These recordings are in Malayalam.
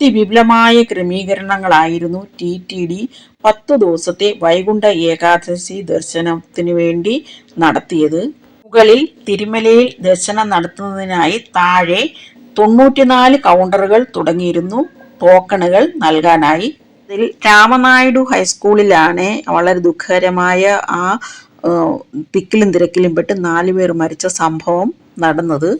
അതിവിപുലമായ ക്രമീകരണങ്ങളായിരുന്നു ടി ടി ഡി പത്തു ദിവസത്തെ വൈകുണ്ഠ ഏകാദശി ദർശനത്തിനു വേണ്ടി നടത്തിയത്. മുകളിൽ തിരുമലയിൽ ദർശനം നടത്തുന്നതിനായി താഴെ തൊണ്ണൂറ്റിനാല് കൗണ്ടറുകൾ തുടങ്ങിയിരുന്നു ടോക്കണുകൾ നൽകാനായി. ഇതിൽ രാമനായിഡു ഹൈസ്കൂളിലാണ് വളരെ ദുഃഖകരമായ ആ തിക്കിലും തിരക്കിലും പെട്ട് നാലുപേർ മരിച്ച സംഭവം നടന്നത്.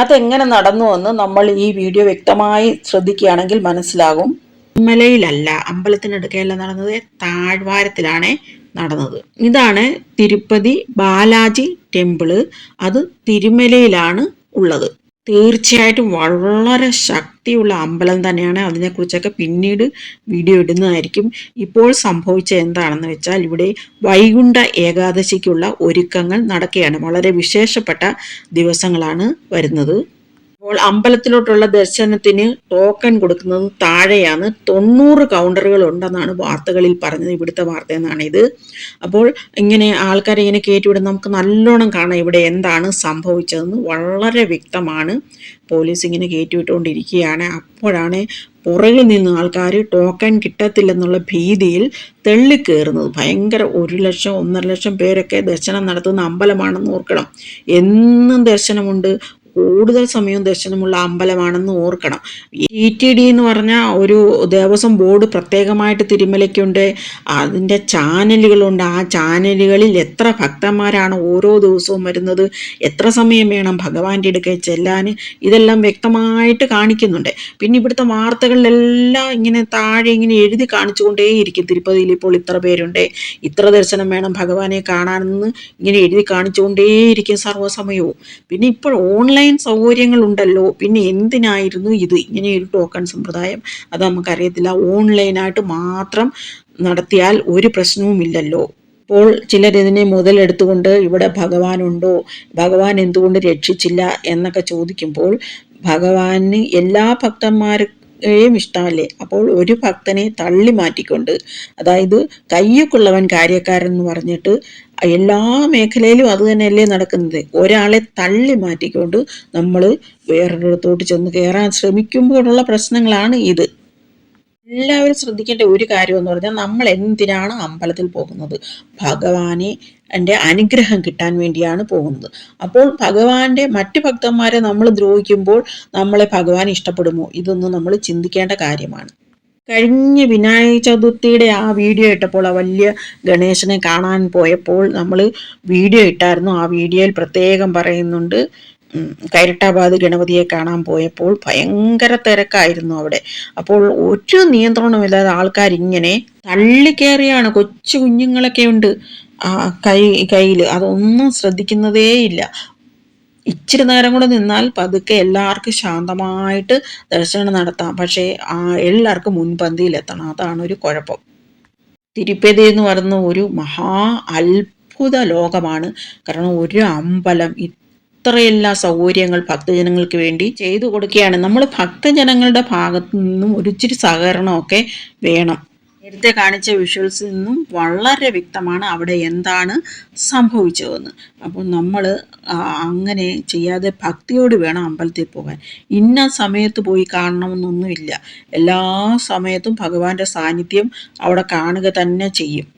അതെങ്ങനെ നടന്നു എന്ന് നമ്മൾ ഈ വീഡിയോ വ്യക്തമായി ശ്രദ്ധിക്കുകയാണെങ്കിൽ മനസ്സിലാകും. തിരുമലയിലല്ല അമ്പലത്തിനടുക്കയല്ല നടന്നത് താഴ്വാരത്തിലാണ് നടന്നത്. ഇതാണ് തിരുപ്പതി ബാലാജി ടെമ്പിൾ. അത് തിരുമലയിലാണ് ഉള്ളത്. തീർച്ചയായിട്ടും വളരെ ശക്തിയുള്ള അമ്പലം തന്നെയാണ് അതിനെക്കുറിച്ചൊക്കെ പിന്നീട് വീഡിയോ ഇടുന്നതായിരിക്കും. ഇപ്പോൾ സംഭവിച്ച എന്താണെന്ന് വെച്ചാൽ ഇവിടെ വൈകുണ്ഠ ഏകാദശിക്കുള്ള ഒരുക്കങ്ങൾ നടക്കുകയാണ്. വളരെ വിശേഷപ്പെട്ട ദിവസങ്ങളാണ് വരുന്നത്. അപ്പോൾ അമ്പലത്തിലോട്ടുള്ള ദർശനത്തിന് ടോക്കൺ കൊടുക്കുന്നത് താഴെയാണ്. തൊണ്ണൂറ് കൗണ്ടറുകൾ ഉണ്ടെന്നാണ് വാർത്തകളിൽ പറഞ്ഞത്. ഇവിടുത്തെ വാർത്ത എന്നാണ് ഇത്. അപ്പോൾ ഇങ്ങനെ ആൾക്കാരെ ഇങ്ങനെ കയറ്റിവിടുന്ന നമുക്ക് നല്ലോണം കാണാം ഇവിടെ എന്താണ് സംഭവിച്ചതെന്ന്. വളരെ വ്യക്തമാണ്. പോലീസ് ഇങ്ങനെ കയറ്റിവിട്ടുകൊണ്ടിരിക്കുകയാണ് അപ്പോഴാണ് പുറകിൽ നിന്ന് ആൾക്കാർ ടോക്കൺ കിട്ടത്തില്ലെന്നുള്ള ഭീതിയിൽ തെള്ളിക്കേറുന്നത്. ഭയങ്കര ഒരു ലക്ഷം ഒന്നര ലക്ഷം പേരൊക്കെ ദർശനം നടത്തുന്ന അമ്പലമാണെന്ന് ഓർക്കണം. എന്നും ദർശനമുണ്ട്. കൂടുതൽ സമയവും ദർശനമുള്ള അമ്പലമാണെന്ന് ഓർക്കണം. ഇ ടി ഡി എന്ന് പറഞ്ഞ ഒരു ദേവസ്വം ബോർഡ് പ്രത്യേകമായിട്ട് തിരുമലയ്ക്കുണ്ട്. അതിന്റെ ചാനലുകളുണ്ട്. ആ ചാനലുകളിൽ എത്ര ഭക്തന്മാരാണ് ഓരോ ദിവസവും വരുന്നത് എത്ര സമയം വേണം ഭഗവാന്റെ അടുക്കെ ചെല്ലാൻ ഇതെല്ലാം വ്യക്തമായിട്ട് കാണിക്കുന്നുണ്ട്. പിന്നെ ഇവിടുത്തെ വാർത്തകളിലെല്ലാം ഇങ്ങനെ താഴെ ഇങ്ങനെ എഴുതി കാണിച്ചുകൊണ്ടേയിരിക്കും. തിരുപ്പതിയിൽ ഇപ്പോൾ ഇത്ര പേരുണ്ട്. ഇത്ര ദർശനം വേണം ഭഗവാനെ കാണാനെന്ന് ഇങ്ങനെ എഴുതി കാണിച്ചുകൊണ്ടേയിരിക്കും സർവസമയവും. പിന്നെ ഇപ്പോൾ ഓൺലൈൻ ഓൺലൈൻ സൗകര്യങ്ങൾ ഉണ്ടല്ലോ പിന്നെ എന്തിനായിരുന്നു ഇത്? ഇങ്ങനെ ഒരു ടോക്കൺ സമ്പ്രദായം. അത് നമുക്കറിയത്തില്ല. ഓൺലൈനായിട്ട് മാത്രം നടത്തിയാൽ ഒരു പ്രശ്നവുമില്ലല്ലോ. അപ്പോൾ ചിലരിതിനെ മുതലെടുത്തുകൊണ്ട് ഇവിടെ ഭഗവാനുണ്ടോ? ഭഗവാൻ എന്തുകൊണ്ട് രക്ഷിച്ചില്ല എന്നൊക്കെ ചോദിക്കുമ്പോൾ ഭഗവാന് എല്ലാ ഭക്തന്മാർക്കെയും ഇഷ്ടമല്ലേ? അപ്പോൾ ഒരു ഭക്തനെ തള്ളി മാറ്റിക്കൊണ്ട് അതായത് കയ്യൊക്കുള്ളവൻ കാര്യക്കാരൻ എന്ന് പറഞ്ഞിട്ട് എല്ലാ മേഖലയിലും അത് തന്നെയല്ലേ നടക്കുന്നത്. ഒരാളെ തള്ളി മാറ്റിക്കൊണ്ട് നമ്മൾ വേറൊരിടത്തോട്ട് ചെന്ന് കയറാൻ ശ്രമിക്കുമ്പോഴുള്ള പ്രശ്നങ്ങളാണ് ഇത്. എല്ലാവരും ശ്രദ്ധിക്കേണ്ട ഒരു കാര്യം എന്ന് പറഞ്ഞാൽ നമ്മൾ എന്തിനാണ് അമ്പലത്തിൽ പോകുന്നത്? ഭഗവാനെ എന്റെ അനുഗ്രഹം കിട്ടാൻ വേണ്ടിയാണ് പോകുന്നത്. അപ്പോൾ ഭഗവാന്റെ മറ്റു ഭക്തന്മാരെ നമ്മൾ ദ്രോഹിക്കുമ്പോൾ നമ്മളെ ഭഗവാൻ ഇഷ്ടപ്പെടുമോ? ഇതൊന്നും നമ്മൾ ചിന്തിക്കേണ്ട കാര്യമാണ്. കഴിഞ്ഞ വിനായക ചതുർത്ഥിയുടെ ആ വീഡിയോ ഇട്ടപ്പോൾ ആ വലിയ ഗണേശനെ കാണാൻ പോയപ്പോൾ നമ്മൾ വീഡിയോ ഇട്ടായിരുന്നു. ആ വീഡിയോയിൽ പ്രത്യേകം പറയുന്നുണ്ട് കൈരട്ടാബാദ് ഗണപതിയെ കാണാൻ പോയപ്പോൾ ഭയങ്കര തിരക്കായിരുന്നു അവിടെ. അപ്പോൾ ഒരു നിയന്ത്രണമില്ലാതെ ആൾക്കാരിങ്ങനെ തള്ളിക്കേറിയാണ്. കൊച്ചു കുഞ്ഞുങ്ങളൊക്കെ ഉണ്ട് ആ കൈ കയ്യിൽ അതൊന്നും ശ്രദ്ധിക്കുന്നതേയില്ല. ഇച്ചിരി നേരം കൂടെ നിന്നാൽ പതുക്കെ എല്ലാവർക്കും ശാന്തമായിട്ട് ദർശനം നടത്താം. പക്ഷേ എല്ലാവർക്കും മുൻപന്തിയിലെത്തണം. അതാണ് ഒരു കുഴപ്പം. തിരുപ്പതി എന്ന് പറയുന്ന ഒരു മഹാ അത്ഭുത ലോകമാണ്. കാരണം ഒരു അമ്പലം ഇത്രയെല്ലാം സൗകര്യങ്ങൾ ഭക്തജനങ്ങൾക്ക് വേണ്ടി ചെയ്തു കൊടുക്കുകയാണ്. നമ്മൾ ഭക്തജനങ്ങളുടെ ഭാഗത്തു നിന്നും ഒരിച്ചിരി സഹകരണമൊക്കെ വേണം. നേരത്തെ കാണിച്ച വിഷ്വൽസിൽ നിന്നും വളരെ വ്യക്തമാണ് അവിടെ എന്താണ് സംഭവിച്ചതെന്ന്. അപ്പോൾ നമ്മൾ അങ്ങനെ ചെയ്യാതെ ഭക്തിയോട് വേണം അമ്പലത്തിൽ പോകാൻ. ഇന്ന സമയത്ത് പോയി കാണണമെന്നൊന്നുമില്ല. എല്ലാ സമയത്തും ഭഗവാന്റെ സാന്നിധ്യം അവിടെ കാണുക തന്നെ ചെയ്യും.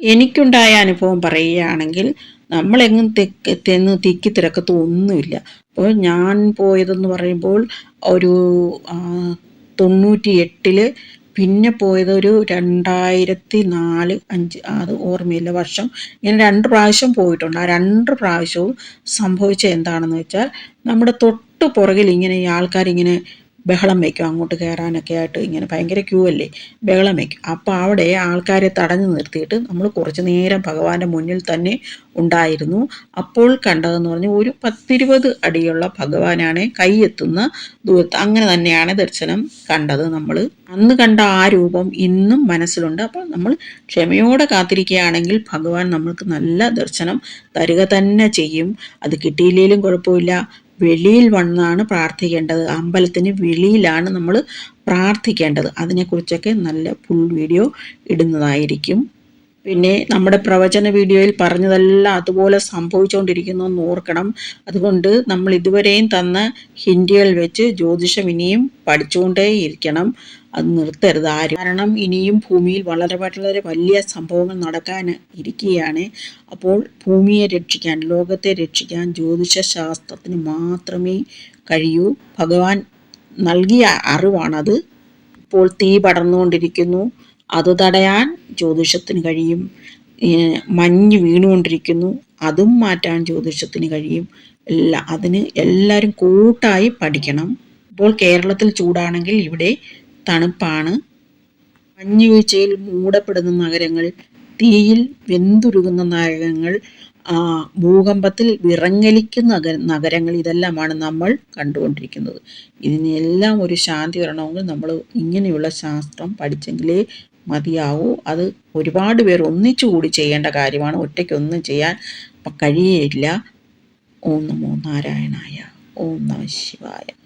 എനിക്കുണ്ടായ അനുഭവം പറയുകയാണെങ്കിൽ നമ്മളെങ്ങും തെക്ക് തെന്ന് തിക്കി തിരക്കത്തൊന്നുമില്ല അപ്പോൾ ഞാൻ പോയതെന്ന് പറയുമ്പോൾ ഒരു തൊണ്ണൂറ്റി എട്ടിൽ പിന്നെ പോയത് ഒരു രണ്ടായിരത്തി നാല് അഞ്ച് അത് ഓർമ്മയില്ല വർഷം. ഇങ്ങനെ രണ്ട് പ്രാവശ്യം പോയിട്ടുണ്ട്. ആ രണ്ട് പ്രാവശ്യവും സംഭവിച്ച എന്താണെന്ന് വെച്ചാൽ നമ്മുടെ തൊട്ട് പുറകിൽ ഇങ്ങനെ ഈ ആൾക്കാരിങ്ങനെ ബഹളം വയ്ക്കും അങ്ങോട്ട് കയറാനൊക്കെ ആയിട്ട് ഇങ്ങനെ ഭയങ്കര ക്യൂ അല്ലേ? ബഹളം വയ്ക്കും അപ്പോൾ അവിടെ ആൾക്കാരെ തടഞ്ഞു നിർത്തിയിട്ട് നമ്മൾ കുറച്ച് നേരം ഭഗവാന്റെ മുന്നിൽ തന്നെ ഉണ്ടായിരുന്നു. അപ്പോൾ കണ്ടതെന്ന് പറഞ്ഞാൽ ഒരു പത്തിരുപത് അടിയുള്ള ഭഗവാനാണ് കൈയെത്തുന്ന ദൂരത്ത് അങ്ങനെ തന്നെയാണ് ദർശനം കണ്ടത് നമ്മൾ അന്ന് കണ്ട ആ രൂപം ഇന്നും മനസ്സിലുണ്ട്. അപ്പോൾ നമ്മൾ ക്ഷമയോടെ കാത്തിരിക്കുകയാണെങ്കിൽ ഭഗവാൻ നമ്മൾക്ക് നല്ല ദർശനം തരിക തന്നെ ചെയ്യും. അത് കിട്ടിയില്ലെങ്കിലും കുഴപ്പമില്ല. വെളിയിൽ വന്നാണ് പ്രാർത്ഥിക്കേണ്ടത്. അമ്പലത്തിന് വെളിയിലാണ് നമ്മൾ പ്രാർത്ഥിക്കേണ്ടത്. അതിനെക്കുറിച്ചൊക്കെ നല്ല ഫുൾ വീഡിയോ ഇടുന്നതായിരിക്കും. പിന്നെ നമ്മുടെ പ്രവചന വീഡിയോയിൽ പറഞ്ഞതെല്ലാം അതുപോലെ സംഭവിച്ചുകൊണ്ടിരിക്കുന്നു എന്ന് ഓർക്കണം. അതുകൊണ്ട് നമ്മൾ ഇതുവരെയും തന്ന ഹിന്ദികൾ വെച്ച് ജ്യോതിഷം ഇനിയും പഠിച്ചുകൊണ്ടേയിരിക്കണം അത് നിർത്തരുത് ആരും. കാരണം ഇനിയും ഭൂമിയിൽ വളരെ വളരെ വലിയ സംഭവങ്ങൾ നടക്കാൻ ഇരിക്കുകയാണ്. അപ്പോൾ ഭൂമിയെ രക്ഷിക്കാൻ ലോകത്തെ രക്ഷിക്കാൻ ജ്യോതിഷ ശാസ്ത്രത്തിന് മാത്രമേ കഴിയൂ. ഭഗവാൻ നൽകിയ അറിവാണത്. ഇപ്പോൾ തീ പടർന്നുകൊണ്ടിരിക്കുന്നു. അത് തടയാൻ ജ്യോതിഷത്തിന് കഴിയും. മഞ്ഞ് വീണുകൊണ്ടിരിക്കുന്നു അതും മാറ്റാൻ ജ്യോതിഷത്തിന് കഴിയും. എല്ലാ അതിന് എല്ലാവരും കൂട്ടായി പഠിക്കണം. ഇപ്പോൾ കേരളത്തിൽ ചൂടാണെങ്കിൽ ഇവിടെ തണുപ്പാണ്. മഞ്ഞ് വീഴ്ചയിൽ മൂടപ്പെടുന്ന നഗരങ്ങൾ തീയിൽ വെന്തുരുകുന്ന നഗരങ്ങൾ ഭൂകമ്പത്തിൽ വിറങ്ങലിക്കുന്ന നഗരങ്ങൾ ഇതെല്ലാമാണ് നമ്മൾ കണ്ടുകൊണ്ടിരിക്കുന്നത്. ഇതിനെല്ലാം ഒരു ശാന്തി വരണമെങ്കിൽ നമ്മൾ ഇങ്ങനെയുള്ള ശാസ്ത്രം പഠിച്ചെങ്കിലേ മതിയാവൂ. അത് ഒരുപാട് പേർ ഒന്നിച്ചു കൂടി ചെയ്യേണ്ട കാര്യമാണ്. ഒറ്റയ്ക്കൊന്നും ചെയ്യാൻ കഴിയേയില്ല. ഓം നമോ നാരായണായ. ഓം നമ ശിവായ.